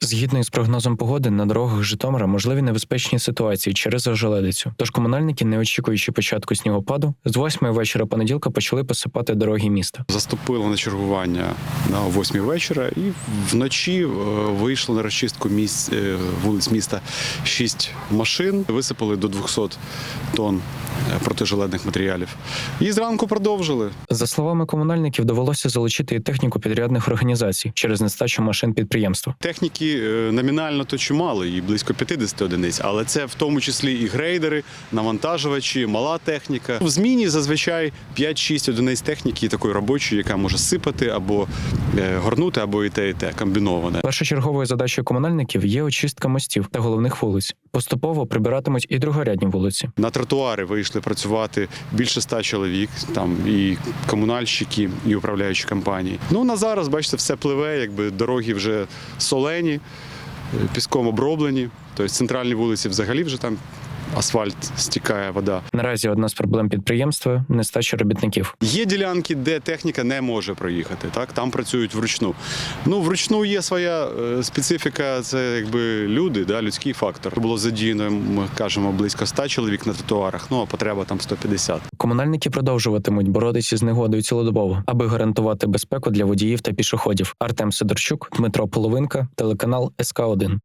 Згідно із прогнозом погоди, на дорогах Житомира можливі небезпечні ситуації через ожеледицю. Тож комунальники, не очікуючи початку снігопаду, з 8 вечора понеділка почали посипати дороги міста. Заступили на чергування на 8 вечора і вночі е, вийшло на розчистку місць е, вулиць міста 6 машин, висипали до 200 тонн е, протижеледних матеріалів. І зранку продовжили. За словами комунальників, довелося залучити і техніку підрядних організацій через нестачу машин підприємства. Техніки е, номінально то чимало, і близько 50 одиниць, але це в тому числі і грейдери, навантажувачі, мала техніка. В зміні зазвичай 5-6 одиниць техніки такої робочої, яка може сипати або е, горнути, або і те, і те комбіноване. Першочерговою задачею комунальників є очистка мостів та головних вулиць. Поступово прибиратимуть і другорядні вулиці. На тротуари вийшли працювати більше ста чоловік, там і комунальщики, і управляючі компанії. Ну на зараз, бачите, все пливе, якби дороги вже солені, піском оброблені. Тобто центральні вулиці взагалі вже там асфальт стікає вода. Наразі одна з проблем підприємства нестача робітників. Є ділянки, де техніка не може проїхати. Так там працюють вручну. Ну вручну є своя е, специфіка. Це якби люди, да, людський фактор. Було задіяно, ми кажемо, близько 100 чоловік на тротуарах. Ну а потреба там 150. Комунальники продовжуватимуть боротися з негодою цілодобово, аби гарантувати безпеку для водіїв та пішоходів. Артем Сидорчук, Дмитро Половинка, телеканал СК 1